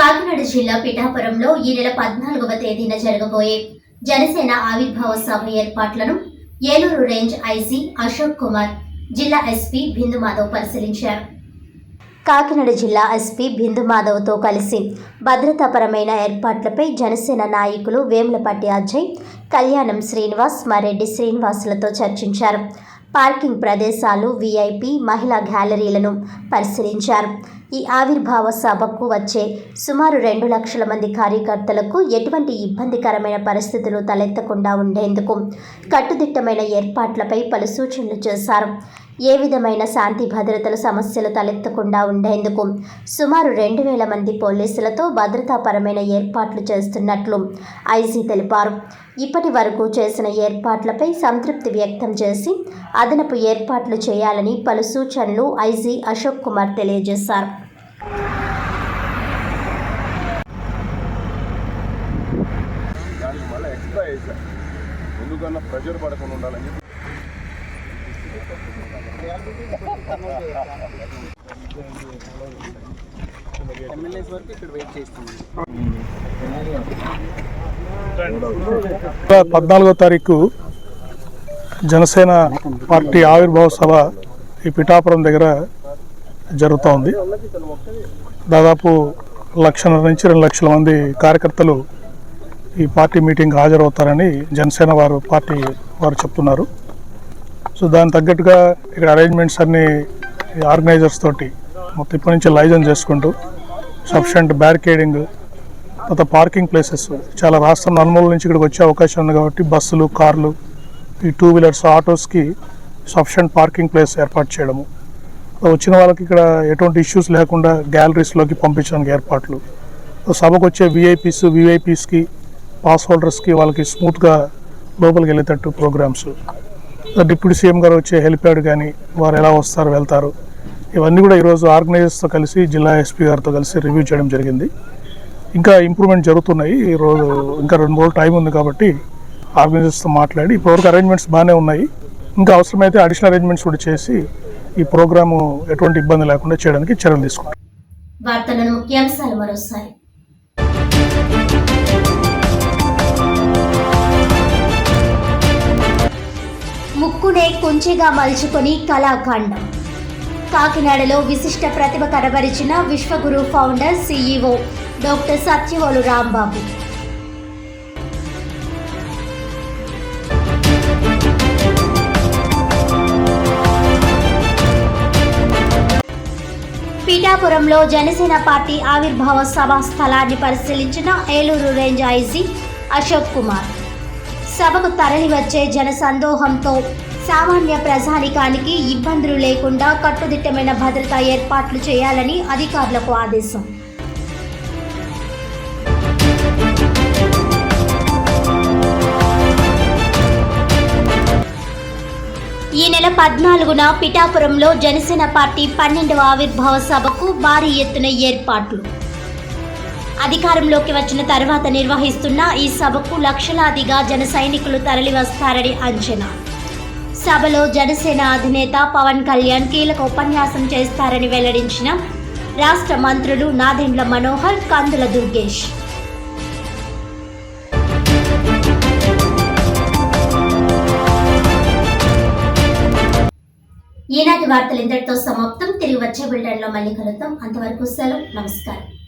కాకినాడ జిల్లా పిఠాపురంలో ఈ నెల పద్నాలుగవ తేదీన జరగబోయే జనసేన ఆవిర్భావ సభ ఏర్పాట్లను ఏలూరు రేంజ్ ఐజీ అశోక్ కుమార్ జిల్లా ఎస్పీ బిందు మాధవ్ పరిశీలించారు. కాకినాడ జిల్లా ఎస్పీ బిందు మాధవ్తో కలిసి భద్రతాపరమైన ఏర్పాట్లపై జనసేన నాయకులు వేములపట్టి అజయ్ కళ్యాణం శ్రీనివాస్ మారెడ్డి శ్రీనివాసులతో చర్చించారు. పార్కింగ్ ప్రదేశాలు వీఐపీ మహిళా గ్యాలరీలను పరిశీలించారు. ఈ ఆవిర్భావ సభకు వచ్చే సుమారు రెండు లక్షల మంది కార్యకర్తలకు ఎటువంటి ఇబ్బందికరమైన పరిస్థితులు తలెత్తకుండా ఉండేందుకు కట్టుదిట్టమైన ఏర్పాట్లపై పలు సూచనలు చేశారు. ఏ విధమైన శాంతి భద్రతల సమస్యలు తలెత్తకుండా ఉండేందుకు సుమారు రెండు వేల మంది పోలీసులతో భద్రతాపరమైన ఏర్పాట్లు చేస్తున్నట్లు ఐజీ తెలిపారు. ఇప్పటి వరకు చేసిన ఏర్పాట్లపై సంతృప్తి వ్యక్తం చేసి అదనపు ఏర్పాట్లు చేయాలని పలు సూచనలు ఐజీ అశోక్ కుమార్ తెలియజేశారు దానికి మళ్ళీ ఎక్స్ట్రా వేసా ఎందుకన్నా ప్రెషర్ పడకుండా ఉండాలని చెప్పి. ఎమ్మెల్యేస్ వరకు ఇక్కడ వెయిట్ చేస్తున్నాం. పద్నాలుగో తారీఖు జనసేన పార్టీ ఆవిర్భావ సభ ఈ పిఠాపురం దగ్గర జరుగుతూ ఉంది దాదాపు లక్షన్నర నుంచి రెండు లక్షల మంది కార్యకర్తలు ఈ పార్టీ మీటింగ్ హాజరవుతారని జనసేన వారు పార్టీ వారు చెప్తున్నారు. సో దానికి తగ్గట్టుగా ఇక్కడ అరేంజ్మెంట్స్ అన్నీ ఆర్గనైజర్స్ తోటి మొత్తం ఇప్పటి నుంచి లైజన్ చేసుకుంటూ సఫిషియంట్ బ్యారికేడింగ్ తర్వాత పార్కింగ్ ప్లేసెస్ చాలా రాష్ట్రం నలుమూల నుంచి ఇక్కడికి వచ్చే అవకాశం ఉంది కాబట్టి బస్సులు కార్లు ఈ టూ వీలర్స్ ఆటోస్కి సఫిషియంట్ పార్కింగ్ ప్లేస్ ఏర్పాటు చేయడము. వచ్చిన వాళ్ళకి ఇక్కడ ఎటువంటి ఇష్యూస్ లేకుండా గ్యాలరీస్లోకి పంపించడానికి ఏర్పాట్లు. సభకు వచ్చే విఐపీస్ విఐపీస్కి పాస్ హోల్డర్స్కి వాళ్ళకి స్మూత్గా లోపలికి వెళ్ళేటట్టు ప్రోగ్రామ్స్ డిప్యూటీ సీఎం గారు వచ్చే హెలిప్యాడ్ కానీ వారు ఎలా వస్తారు వెళ్తారు ఇవన్నీ కూడా ఈరోజు ఆర్గనైజర్స్తో కలిసి జిల్లా ఎస్పీ గారితో కలిసి రివ్యూ చేయడం జరిగింది. ఇంకా ఇంప్రూవ్మెంట్ జరుగుతున్నాయి. ఈ రోజు ఇంకా రెండు రోజులు టైం ఉంది కాబట్టి ఆర్గనైజర్స్తో మాట్లాడి ఇప్పటివరకు అరేంజ్మెంట్స్ బాగానే ఉన్నాయి. ఇంకా అవసరమైతే అడిషనల్ అరేంజ్మెంట్స్ కూడా చేసి ఈ ప్రోగ్రాము ఎటువంటి ఇబ్బంది లేకుండా చేయడానికి చర్యలు తీసుకుంటాం. వార్తలను ముఖ్యాంశాలు మరోసారి. ముక్కునే కుంచెగా మలుచుకొని కళాఖండం. కాకినాడలో విశిష్ట ప్రతిభ కనబరిచిన Vishwaguru founder CEO doctor Satyavolu Rambabu. పీఠాపురంలో Janasena party ఆవిర్భావ సభ స్థలాన్ని పరిశీలించిన ఏలూరు రేంజ్ ఐజీ అశోక్ కుమార్. సభకు తరలివచ్చే జన సందోహంతో సామాన్య ప్రజానికానికి ఇబ్బందులు లేకుండా కట్టుదిట్టమైన భద్రతా ఏర్పాట్లు చేయాలని అధికారులకు ఆదేశం. ఈ నెల పద్నాలుగున పిఠాపురంలో జనసేన పార్టీ పన్నెండవ ఆవిర్భావ సభకు భారీ ఎత్తున ఏర్పాట్లు. అధికారంలోకి వచ్చిన తర్వాత నిర్వహిస్తున్న ఈ సభకు లక్షలాదిగా జన సైనికులు తరలివస్తారని అంచనా. సభలో జనసేన అధినేత పవన్ కళ్యాణ్ కీలక ఉపన్యాసం చేస్తారని వెల్లడించిన రాష్ట్ర మంత్రులు నాదెండ్ల మనోహర్ కందుల దుర్గేష్. ఈనాటి వార్తలు ఇంతటితో సమాప్తం. తిరిగి వచ్చే బులెటిన్లో మళ్ళీ కలుద్దాం. అంతవరకు సెలవు. నమస్కారం.